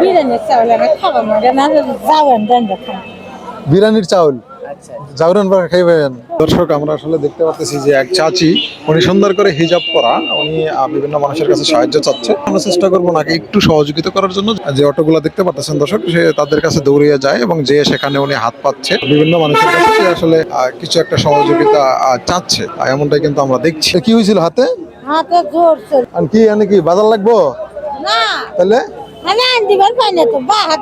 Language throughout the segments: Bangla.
বিরিয়ানি চাউল দেখেন বিরিয়ানির চাউল? জাউরান পাড়া দর্শক আমরা আসলে দেখতে পাচ্ছি যে এক চাচি উনি সুন্দর করে হিজাব করা উনি বিভিন্ন মানুষের কাছে সাহায্য চাচ্ছে। আমরা চেষ্টা করব নাকি একটু সহযোগিতা করার জন্য। যে অটোগুলো দেখতে পাচ্ছেন দর্শক সে তাদের কাছে দৌড়িয়ে যায় এবং যে সেখানে উনি হাত পাচ্ছে বিভিন্ন মানুষের কাছে সে আসলে কিছু একটা সহযোগিতা চাচ্ছে। এমনটাই কিন্তু আমরা দেখছি। কি হয়েছিল হাতে? হাতে জোর আর কি কি বাজার লাগবো? না। তাহলে? আমি আন পাই না তো বা হাত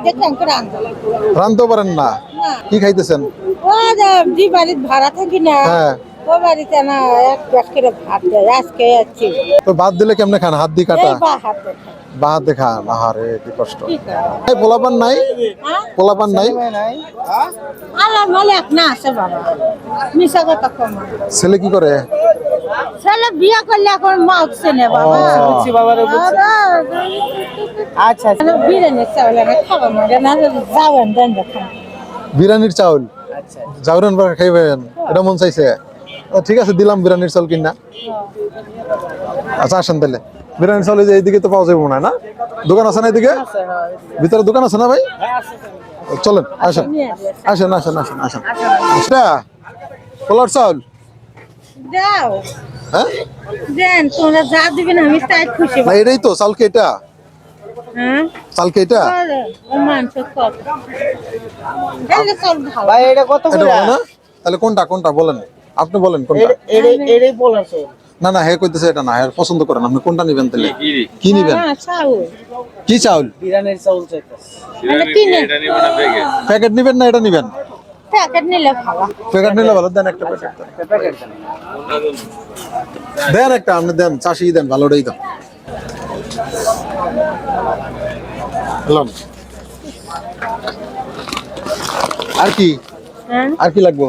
আনতে পারেন না? না। কি খাইতেছেন? ও যে ভাড়া থাকি না হ্যাঁ। ও বাড়িতে না এক ব্যাগ করে ভাত দেয় আজকে যাচ্ছি তো বাদ দিলে কেমনে খান? হাত দিয়ে কাটা? বা হাত দেখে বা হাত দিয়ে খান? আহারে কি কষ্ট। এই পোলাপান নাই? হ্যাঁ? পোলাপান নাই? আল্লাহ মালিক না আছে বাবা। মিশা কথা কম ছেলে কি করে? ছেলে বিয়ে করলে এখন মা উঠছে না বাবা। বুঝছি আচ্ছা বিরিয়ানি চাউল আমি খাব না না যাবেন দেন বিরিয়ানির চাউল? জাউরান পাড়া খাইবেন এটা মন চাইছে। ঠিক আছে দিলাম বিরিয়ানির চাউল কিনা। আচ্ছা আসেন তাহলে। বিরিয়ানির চাউল এইদিকে তো পাওয়া যাবে হয় না? দোকান আছে না এদিকে ভিতরে দোকান আছে না ভাই? চলেন আসেন। আসেন। আসেন আসেন আসেন এটা পোলার চাউল? দাও। হ্যাঁ? দেন তোমরা যা দিবেন আমি তাই খুশি। না এটাই তো চাউল কে এটা? হ্যাঁ? চাল কে এটা? করে, ও মাংস কত এই চাউল ভালো। ভাই এটা কত করে তাহলে কোনটা কোনটা বলেন। আপনি বলেন কোনটা। এটাই এটাই বলেছে না না হ্যাঁ কইতেছে এটা না হ্যাঁ পছন্দ করেন আপনি। কোনটা নিবেন তাহলে? কি নিবেন? কি চাউল? প্যাকেট নিবেন না এটা নিবেন? প্যাকেট নিলে ভালো। প্যাকেট নিলে ভালো দেন একটা প্যাকেট প্যাকেট দেন। একটা আপনি দেন চাষি দেন ভালোটাই এলাম। আর কি? হ্যাঁ? আর কি লাগবো?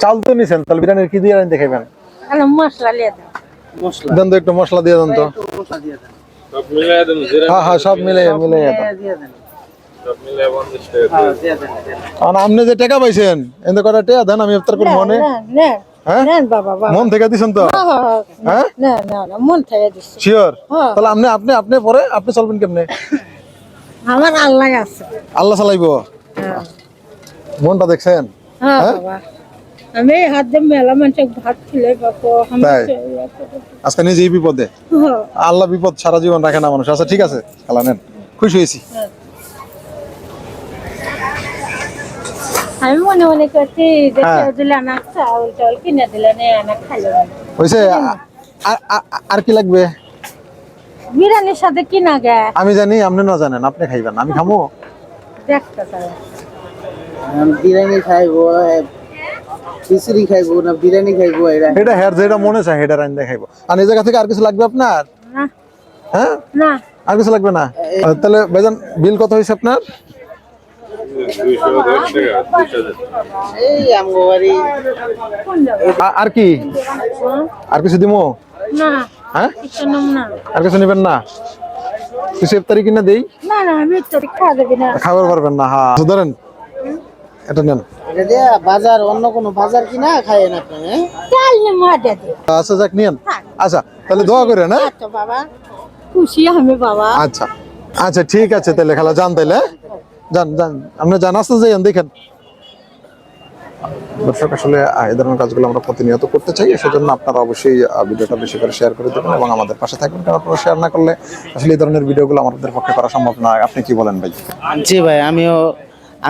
চাল তো নিছেন তাহলে বিরিয়ানির কি দিয়ে খাইবেন মশলা মশলা। দেন তো একটু মশলা দিয়ে দেন তো। দিয়ে হ্যাঁ হ্যাঁ সব মিলে মিলে হ্যাঁ, দিয়ে হ্যাঁ, দিয়ে। দিয়ে আপনি যে টাকা পাইছেন এতে কটা টাকা দেন আমি ইফতার করব মনে? হ্যাঁ? মন থেকে দিছেন তো? হ্যাঁ, হ্যাঁ, হ্যাঁ। না না না মন থেকে দিচ্ছি শিওর। তাহলে আপনি আপনি আপনি পরে আপনি চলবেন কেমনে? আমার আল্লাহ আছে। আল্লাহ চালাইবো? মনটা দেখছেন? হ্যাঁ? আমি হাত দিয়ে মেলা মানুষের ভাত খেলে বাবা আমার তাই? তো করে দিই। আজকে নিজেই বিপদে? আল্লাহ বিপদ সারা জীবন রাখে না মানুষ। আচ্ছা ঠিক আছে। খেলা নেন। খুশি হয়েছি। আমি মনে মনে করছি যে হ্যাঁ। দিলে চাউল কিনে দিলে খাইলে আর কি লাগবে? বিরিয়ানির সাথে কি না গে? আমি জানি আপনি না জানেন আপনি খাইবেন আমি খামো। দেখতে চাই বিরিয়ানি খাইবো খিচুড়ি খাইবো না বিরিয়ানি খাইবো এটা এটা হেয়ার যেটা মনে চায় সেটা রাইন দেখাইবো আর এই জায়গা থেকে আর কিছু লাগবে আপনার? না। হ্যাঁ? না। আর কিছু লাগবে না? তাহলে ভাইজান বিল কত হয়েছে আপনার এই আমগো বাড়ি কোন যাবে আ- আর কি? আর কিছু দিমো? না। হ্যাঁ? আর কিছু নেবেন না? কিছু ইফতারি কিনা দেই? দেবি খাবার পারবেন না হ্যাঁ। আচ্ছা, ধরেন। এটা নেন। বাজার অন্য কোনো বাজার কিনা খাইয়েন আপনি হ্যাঁ? আচ্ছা যাক নিয়েন। আচ্ছা তাহলে দোয়া করেন হ্যাঁ? আচ্ছা বাবা। খুশি আমি বাবা। আচ্ছা। আচ্ছা ঠিক আছে তাহলে খেলা যান তাহলে হ্যাঁ? যান যান আপনি যান আসতে যাইন দেখেন। দর্শক, আসলে এই ধরনের কাজগুলো আমরা প্রতিনিয়ত করতে চাই, সেজন্য আপনারা অবশ্যই ভিডিওটা বেশি করে শেয়ার করে দেবেন এবং আমাদের পাশে থাকবেন, কারণ আপনারা শেয়ার না করলে আসলে এই ধরনের ভিডিওগুলো আমাদের পক্ষে করা সম্ভব না। আপনি কি বলেন ভাই? জি ভাই, আমিও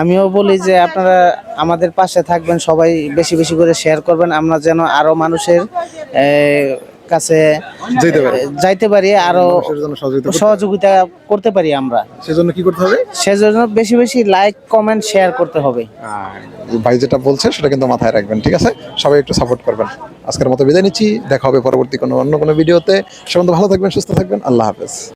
আমিও বলি যে আপনারা আমাদের পাশে থাকবেন, সবাই বেশি বেশি করে শেয়ার করবেন। আমরা যেন আরও মানুষের কাছে যাইতে পারি। আরও সহযোগিতা করতে- পারি আমরা। সেজন্য কি করতে হবে? সেজন্য বেশি বেশি লাইক কমেন্ট শেয়ার করতে হবে। ভাই যেটা বলছে সেটা কিন্তু মাথায় রাখবেন ঠিক আছে? সবাই একটু সাপোর্ট করবেন। আজকের মতো বিদায় নিচ্ছি দেখা হবে পরবর্তী কোনো অন্য কোনো ভিডিওতে সে পর্যন্ত ভালো থাকবেন সুস্থ থাকবেন আল্লাহ হাফেজ।